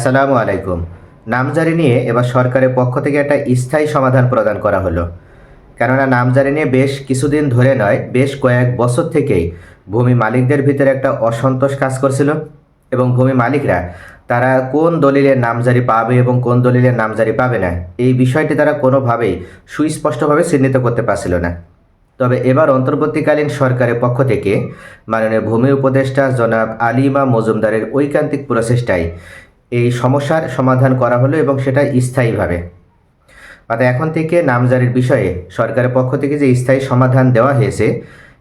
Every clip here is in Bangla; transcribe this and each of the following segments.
আসসালামু আলাইকুম। নামজারি নিয়ে এবার সরকারের পক্ষ থেকে একটা স্থায়ী সমাধান প্রদান করা হলো। কেননা নামজারি নিয়ে বেশ কিছুদিন ধরে নয়, বেশ কয়েক বছর থেকেই ভূমি মালিকদের ভিতরে একটা অসন্তোষ কাজ করছিল এবং ভূমি মালিকরা তারা কোন দলিলের নামজারি পাবে এবং কোন দলিলের নামজারি পাবে না, এই বিষয়টি তারা কোনোভাবেই সুস্পষ্টভাবে চিহ্নিত করতে পারছিল না। তবে এবার অন্তর্বর্তীকালীন সরকারের পক্ষ থেকে মাননীয় ভূমি উপদেষ্টা জনাব আলিমা মজুমদারের ঐকান্তিক প্রচেষ্টায় এই সমস্যার সমাধান করা হলো এবং সেটা স্থায়ীভাবে। অর্থাৎ এখন থেকে নামজারির বিষয়ে সরকারের পক্ষ থেকে যে স্থায়ী সমাধান দেওয়া হয়েছে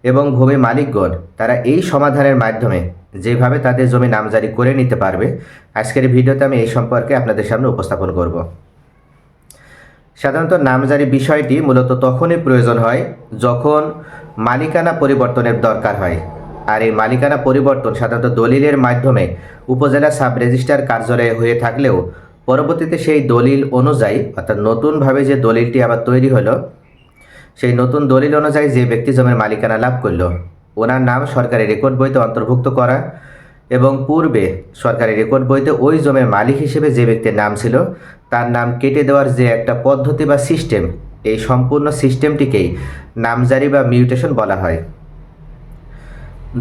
এবং ভূমি মালিকগণ, তারা এই সমাধানের মাধ্যমে যেভাবে তাদের জমি নামজারি করে নিতে পারবে, আজকের ভিডিওতে আমি এই সম্পর্কে আপনাদের সামনে উপস্থাপন করব। সাধারণত নামজারি বিষয়টি মূলত তখনই প্রয়োজন হয় যখন মালিকানা পরিবর্তনের দরকার হয়। আর এই মালিকানা পরিবর্তন সাধারণত দলিলের মাধ্যমে উপজেলা সাব রেজিস্ট্রার কার্যালয়ে হয়ে থাকলেও পরবর্তীতে সেই দলিল অনুযায়ী, অর্থাৎ নতুনভাবে যে দলিলটি আবার তৈরি হলো, সেই নতুন দলিল অনুযায়ী যে ব্যক্তি জমির মালিকানা লাভ করল, ওনার নাম সরকারি রেকর্ড বইতে অন্তর্ভুক্ত করা এবং পূর্বে সরকারি রেকর্ড বইতে ওই জমির মালিক হিসেবে যে ব্যক্তির নাম ছিল, তার নাম কেটে দেওয়ার যে একটা পদ্ধতি বা সিস্টেম, এই সম্পূর্ণ সিস্টেমটিকেই নামজারি বা মিউটেশন বলা হয়।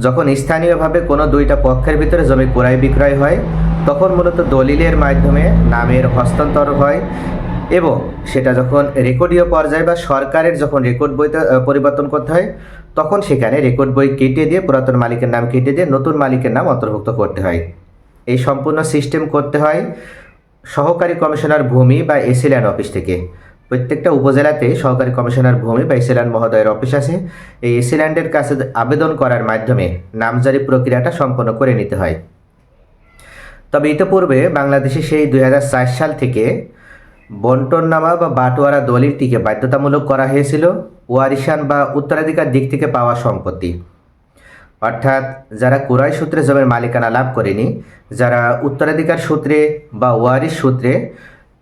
যখন স্থানীয়ভাবে কোনো দুইটা পক্ষের ভিতরে জমি ক্রয় বিক্রয় হয়, তখন মূলত দলিলের মাধ্যমে নামের হস্তান্তর হয় এবং সেটা যখন রেকর্ডীয় পর্যায়ে বা সরকারের যখন রেকর্ড বইতে পরিবর্তন করতে হয়, তখন সেখানে রেকর্ড বই কেটে দিয়ে পুরাতন মালিকের নাম কেটে দিয়ে নতুন মালিকের নাম অন্তর্ভুক্ত করতে হয়। এই সম্পূর্ণ সিস্টেম করতে হয় সহকারী কমিশনার ভূমি বা এসিল্যান্ড অফিস থেকে। প্রত্যেকটা উপজেলাতে সহকারী কমিশনার ভূমি বা এসিল্যান্ড মহোদয়ের অফিস আছে। এই এসিল্যান্ডের কাছে আবেদন করার মাধ্যমে নামজারি প্রক্রিয়াটা সম্পন্ন করে নিতে হয়। তবে ইতিপূর্বে বাংলাদেশে সেই দুই সাল থেকে বন্টননামা বা বাটোয়ারা দলিলটিকে বাধ্যতামূলক করা হয়েছিল ওয়ারিশান বা উত্তরাধিকার দিক থেকে পাওয়া সম্পত্তি। অর্থাৎ যারা কুরাই সূত্রে জমির মালিকানা লাভ করেনি, যারা উত্তরাধিকার সূত্রে বা ওয়ারিশ সূত্রে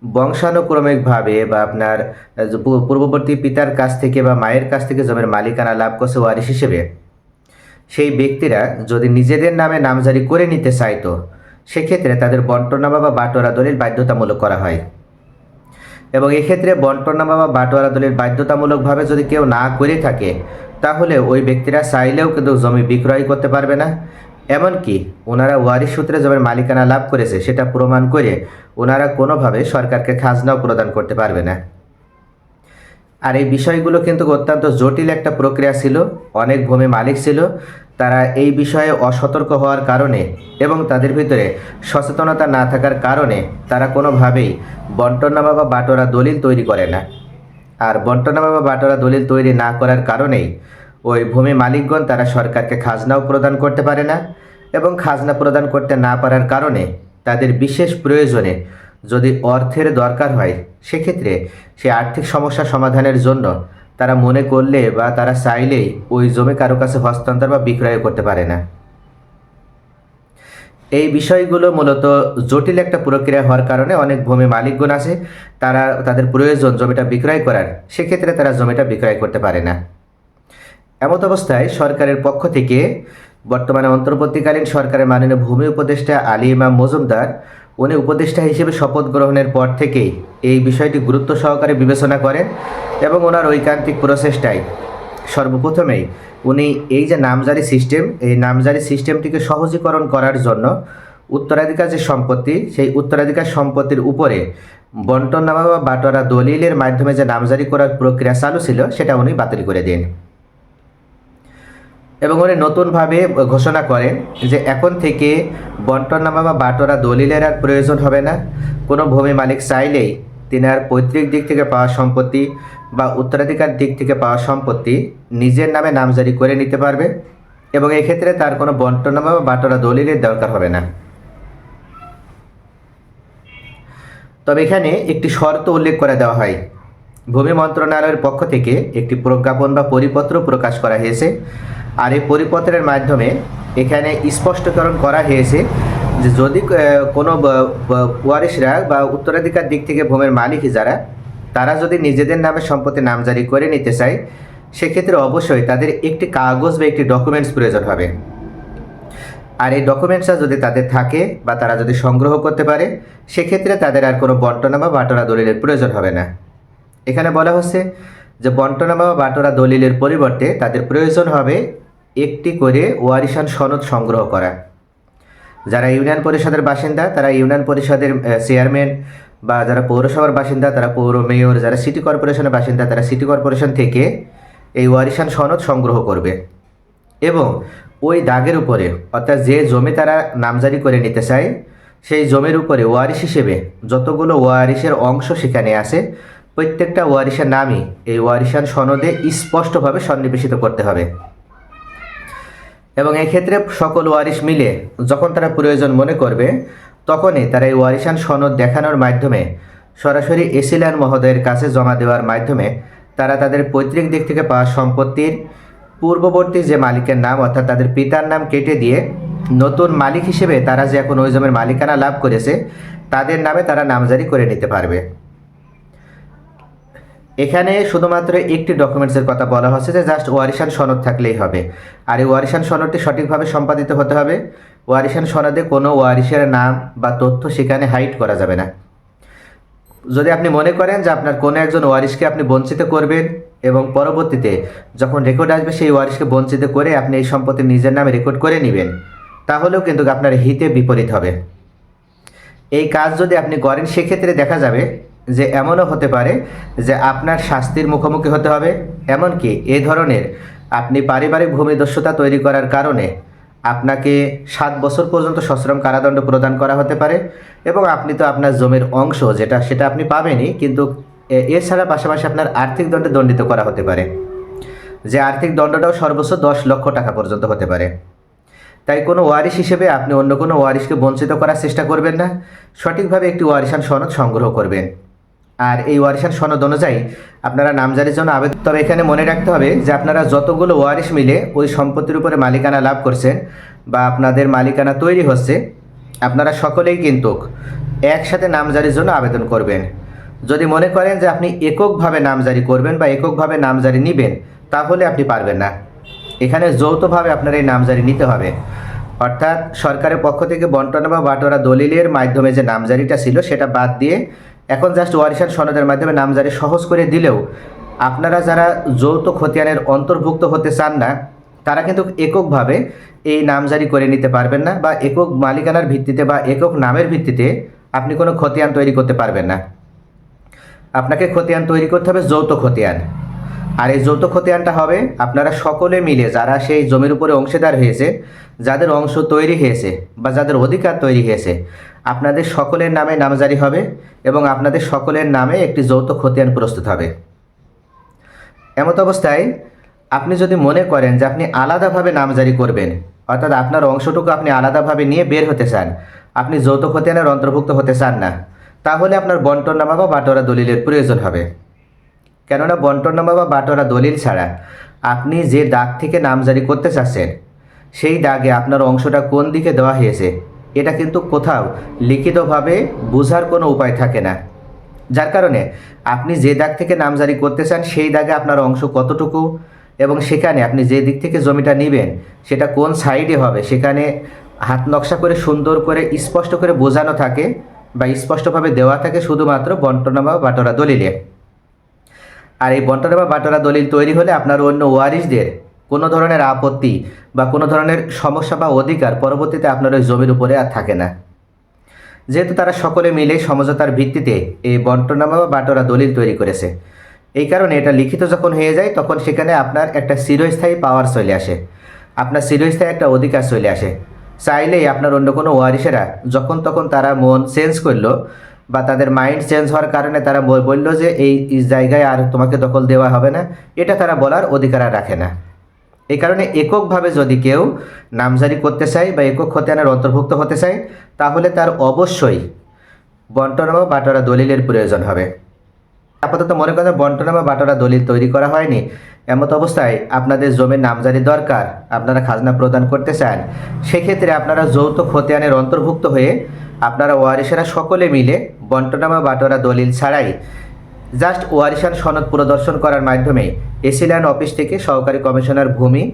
বংশানুক্রমিকভাবে বা আপনার পূর্ববর্তী পিতার কাছ থেকে বা মায়ের কাছ থেকে জমির মালিকানা লাভ করছে ওয়ারিশ হিসেবে, সেই ব্যক্তিরা যদি নিজেদের নামে নামজারি করে নিতে চাইতো সেক্ষেত্রে তাদের বন্টনামা বা বাটোয়ারা দলিল বাধ্যতামূলক করা হয়। এবং এক্ষেত্রে বন্টনামা বা বাটোয়ারা দলিল বাধ্যতামূলকভাবে যদি কেউ না করে থাকে, তাহলে ওই ব্যক্তিরা চাইলেও কিন্তু জমি বিক্রয় করতে পারবে না এমনকি ওনারা ওয়ারিশ সূত্রে জমির মালিকানা লাভ করেছে, সেটা প্রমাণ করে ওনারা কোনোভাবে সরকারকে খাজনাও প্রদান করতে পারবে না। আর এই বিষয়গুলো কিন্তু অত্যন্ত জটিল একটা প্রক্রিয়া ছিল, অনেক ভূমি মালিক ছিল, তারা এই বিষয়ে অসতর্ক হওয়ার কারণে এবং তাদের ভিতরে সচেতনতা না থাকার কারণে তারা কোনোভাবেই বন্টনামা বা বাটোরা দলিল তৈরি করে না। আর বন্টনামা বা বাটোরা দলিল তৈরি না করার কারণেই ওই ভূমি মালিকগণ তারা সরকারকে খাজনাও প্রদান করতে পারে না এবং খাজনা প্রদান করতে না পারার কারণে তাদের বিশেষ প্রয়োজনে যদি অর্থের দরকার হয়, সেক্ষেত্রে সে আর্থিক সমস্যা সমাধানের জন্য তারা মনে করলে বা তারা চাইলেই ওই জমি কারও কাছে হস্তান্তর বা বিক্রয় করতে পারে না। এই বিষয়গুলো মূলত জটিল একটা প্রক্রিয়া হওয়ার কারণে অনেক ভূমি মালিকগণ আছে, তারা তাদের প্রয়োজন জমিটা বিক্রয় করার, সেক্ষেত্রে তারা জমিটা বিক্রয় করতে পারে না। এমত অবস্থায় সরকারের পক্ষ থেকে বর্তমানে অন্তর্বর্তীকালীন সরকারের মাননীয় ভূমি উপদেষ্টা আলী ইমাম মজুমদার উনি উপদেষ্টা হিসেবে শপথ গ্রহণের পর থেকেই এই বিষয়টি গুরুত্ব সহকারে বিবেচনা করেন এবং ওনার ঐকান্তিক প্রচেষ্টায় সর্বপ্রথমেই উনি এই যে নামজারি সিস্টেম, এই নামজারি সিস্টেমটিকে সহজীকরণ করার জন্য উত্তরাধিকার যে সম্পত্তি, সেই উত্তরাধিকার সম্পত্তির উপরে বন্টননামা বা বাটোয়ারা দলিলের মাধ্যমে যে নামজারি করার প্রক্রিয়া চালু ছিল, সেটা উনি বাতিল করে দেন। এবং উনি নতুনভাবে ঘোষণা করেন যে এখন থেকে বন্টননামা বা বাটোয়ারা দলিলের আর প্রয়োজন হবে না। কোনো ভূমি মালিক চাইলেই তিনি আর পৈতৃক দিক থেকে পাওয়া সম্পত্তি বা উত্তরাধিকার দিক থেকে পাওয়া সম্পত্তি নিজের নামে নামজারি করে নিতে পারবে এবং এক্ষেত্রে তার কোনো বন্টনামা বা বাটোয়ারা দলিলের দরকার হবে না। তবে এখানে একটি শর্ত উল্লেখ করে দেওয়া হয়। ভূমি মন্ত্রণালয়ের পক্ষ থেকে একটি প্রজ্ঞাপন বা পরিপত্র প্রকাশ করা হয়েছে। আর এই পরিপত্রের মাধ্যমে এখানে স্পষ্টকরণ করা হয়েছে যে যদি কোনো ব- ব- উত্তরাধিকার দিক থেকে ভূমির মালিক যারা, তারা যদি নিজেদের নামে সম্পত্তি নামজারি করে নিতে চায়, সেক্ষেত্রে অবশ্যই তাদের একটি কাগজ বা একটি ডকুমেন্টস প্রয়োজন হবে। আর এই ডকুমেন্টসটা যদি তাদের থাকে বা তারা যদি সংগ্রহ করতে পারে, সেক্ষেত্রে তাদের আর কোনো বন্টনা বা বাটোরা দলিলের প্রয়োজন হবে না। এখানে বলা হচ্ছে যে বন্টনামা বা বাটোরা দলিলের পরিবর্তে তাদের প্রয়োজন হবে একটি করে ওয়ারিশান সনদ সংগ্রহ করা। যারা ইউনিয়ন পরিষদের বাসিন্দা, তারা ইউনিয়ন পরিষদের চেয়ারম্যান বা যারা পৌরসভার বাসিন্দা, তারা পৌর মেয়র, যারা সিটি কর্পোরেশনের বাসিন্দা, তারা সিটি কর্পোরেশন থেকে এই ওয়ারিশান সনদ সংগ্রহ করবে। এবং ওই দাগের উপরে, অর্থাৎ যে জমি তারা নামজারি করে নিতে চায়, সেই জমির উপরে ওয়ারিশ হিসেবে যতগুলো ওয়ারিশের অংশ সেখানে আছে, প্রত্যেকটা ওয়ারিশের নামই এই ওয়ারিশান সনদে স্পষ্টভাবে সন্নিবেশিত করতে হবে। এবং এক্ষেত্রে সকল ওয়ারিশ মিলে যখন তারা প্রয়োজন মনে করবে, তখনই তারা এই ওয়ারিশান সনদ দেখানোর মাধ্যমে সরাসরি এসিল্যান মহোদয়ের কাছে জমা দেওয়ার মাধ্যমে তারা তাদের পৈতৃক দিক থেকে পাওয়া সম্পত্তির পূর্ববর্তী যে মালিকের নাম, অর্থাৎ তাদের পিতার নাম কেটে দিয়ে নতুন মালিক হিসেবে তারা যে এখন ওই জমির মালিকানা লাভ করেছে, তাদের নামে তারা নামজারি করে নিতে পারবে। এখানে শুধুমাত্র একটি ডকুমেন্টসের কথা বলা হচ্ছে যে জাস্ট ওয়ারিশান সনদ থাকলেই হবে। আর এই ওয়ারিশান সনদটি সঠিকভাবে সম্পাদিত হতে হবে। ওয়ারিশান সনদে কোনো ওয়ারিশের নাম বা তথ্য সেখানে হাইড করা যাবে না। যদি আপনি মনে করেন যে আপনার কোনো একজন ওয়ারিশকে আপনি বঞ্চিত করবেন এবং পরবর্তীতে যখন রেকর্ড আসবে, সেই ওয়ারিশকে বঞ্চিত করে আপনি এই সম্পত্তি নিজের নামে রেকর্ড করে নেবেন, তাহলেও কিন্তু আপনার হিতে বিপরীত হবে। এই কাজ যদি আপনি করেন, সেক্ষেত্রে দেখা যাবে যে এমনও হতে পারে যে আপনার শাস্তির মুখোমুখি হতে হবে। এমনকি এই ধরনের আপনি পারিবারিক ভূমিদস্যুতা তৈরি করার কারণে আপনাকে সাত বছর পর্যন্ত সশ্রম কারাদণ্ড প্রদান করা হতে পারে এবং আপনি তো আপনার জমির অংশ যেটা সেটা আপনি পাবেনই, কিন্তু এ- এছাড়া পাশাপাশি আপনার আর্থিক দণ্ডে দণ্ডিত করা হতে পারে। যে আর্থিক দণ্ডটাও সর্বোচ্চ দশ লক্ষ টাকা পর্যন্ত হতে পারে। তাই কোনো ওয়ারিশ হিসেবে আপনি অন্য কোনো ওয়ারিশকে বঞ্চিত করার চেষ্টা করবেন না। সঠিকভাবে একটি ওয়ারিশান সনদ সংগ্রহ করবেন। আর এই ওয়ারিশান সনদ অনুযায়ী আপনারা নামজারির জন্য আবেদন তবে এখানে মনে রাখতে হবে যে আপনারা যতগুলো ওয়ারিশ মিলে ওই সম্পত্তির উপরে মালিকানা লাভ করছেন বা আপনাদের মালিকানা তৈরি হচ্ছে, আপনারা সকলেই কিন্তু একসাথে নামজারির জন্য আবেদন করবেন। যদি মনে করেন যে আপনি এককভাবে নামজারি করবেন বা এককভাবে নামজারি নেবেন, তাহলে আপনি পারবেন না। এখানে যৌথভাবে আপনার এই নামজারি নিতে হবে। অর্থাৎ সরকারের পক্ষ থেকে বন্টনা বা বাটোয়ারা দলিলের মাধ্যমে যে নামজারিটা ছিল, সেটা বাদ দিয়ে এখন জাস্ট ওয়ারিশান সনদের মাধ্যমে নামজারি সহজ করে দিলেও আপনারা যারা যৌথ খতিয়ানের অন্তর্ভুক্ত হতে চান না, তারা কিন্তু এককভাবে এই নামজারি করে নিতে পারবেন না বা একক মালিকানার ভিত্তিতে বা একক নামের ভিত্তিতে আপনি কোনো খতিয়ান তৈরি করতে পারবেন না। আপনাকে খতিয়ান তৈরি করতে হবে যৌথ খতিয়ান। আর এই যৌথ খতিয়ানটা হবে আপনারা সকলে মিলে, যারা সেই জমির উপরে অংশীদার হয়েছে, যাদের অংশ তৈরি হয়েছে বা যাদের অধিকার তৈরি হয়েছে, আপনাদের সকলের নামে নামজারি হবে এবং আপনাদের সকলের নামে একটি যৌথ খতিয়ান প্রস্তুত হবে। এমত অবস্থায় আপনি যদি মনে করেন যে আপনি আলাদাভাবে নামজারি করবেন, অর্থাৎ আপনার অংশটুকু আপনি আলাদাভাবে নিয়ে বের হতে চান, আপনি যৌথ খতিয়ানের অন্তর্ভুক্ত হতে চান না, তাহলে আপনার বন্টনামা বা বাটোয়ারা দলিলের প্রয়োজন হবে। কেননা বন্টনামা বা বাটোয়ারা দলিল ছাড়া আপনি যে দাগ থেকে নামজারি করতে চাচ্ছেন, সেই দাগে আপনার অংশটা কোন দিকে দেওয়া হয়েছে, এটা কিন্তু কোথাও লিখিতভাবে বোঝার কোনো উপায় থাকে না। যার কারণে আপনি যে দাগ থেকে নামজারি করতে চান, সেই দাগে আপনার অংশ কতটুকু এবং সেখানে আপনি যে দিক থেকে জমিটা নেবেন, সেটা কোন সাইডে হবে, সেখানে হাত নকশা করে সুন্দর করে স্পষ্ট করে বোঝানো থাকে বা স্পষ্টভাবে দেওয়া থাকে শুধুমাত্র বন্টনামা বা বাটোয়ারা দলিলে। আর এই বন্টনা বা বাটোয়ারা দলিল তৈরি হলে আপনার অন্য ওয়ারিশদের কোনো ধরনের আপত্তি বা কোনো ধরনের সমস্যা বা অধিকার পরবর্তীতে আপনার ওই জমির উপরে আর থাকে না। যেহেতু তারা সকলে মিলে সমঝোতার ভিত্তিতে এই বন্টনামা বা বাটোয়ারা দলিল তৈরি করেছে। এই কারণে এটা লিখিত যখন হয়ে যায়, তখন সেখানে আপনার একটা চিরস্থায়ী পাওয়ার চলে আসে। আপনার চিরস্থায়ী একটা অধিকার চলে আসে। চাইলেই আপনার অন্য কোনো ওয়ারিশেরা যখন তখন তারা মন চেঞ্জ করল বা তাদের মাইন্ড চেঞ্জ হওয়ার কারণে তারা বল- বলল যে এই জায়গায় আর তোমাকে দখল দেওয়া হবে না। এটা তারা বলার অধিকার আর রাখে না। এই কারণে এককভাবে যদি কেউ নামজারি করতে চায় বা একক খতিয়ানের অন্তর্ভুক্ত হতে চায়, তাহলে তার অবশ্যই বন্টনামা বাটোয়ারা দলিলের প্রয়োজন হবে। আপাতত মনে করেন বন্টনামা বাটরা দলিল তৈরি করা হয়নি। এমত অবস্থায় আপনাদের জমির নামজারি দরকার, আপনারা খাজনা প্রদান করতে চান, সেক্ষেত্রে আপনারা যৌথ খতিয়ানের অন্তর্ভুক্ত হয়ে আপনারা ওয়ারিসেরা সকলে মিলে বন্টনামা বাটোয়ারা দলিল ছাড়াই জাস্ট ওয়ারিশান সনদ প্রদর্শন করার মাধ্যমে এসিল্যান্ড অফিস থেকে সহকারী কমিশনার ভূমি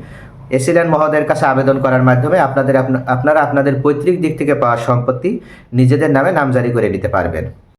এসিল্যান্ড মহোদয়ের কাছে আবেদন করার মাধ্যমে আপনাদের আপনা- আপনারা আপনাদের পৈতৃক দিক থেকে পাওয়া সম্পত্তি নিজেদের নামে নামজারি করে নিতে পারবেন।